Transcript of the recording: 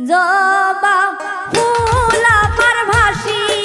জবা ফুল আমার ভাসি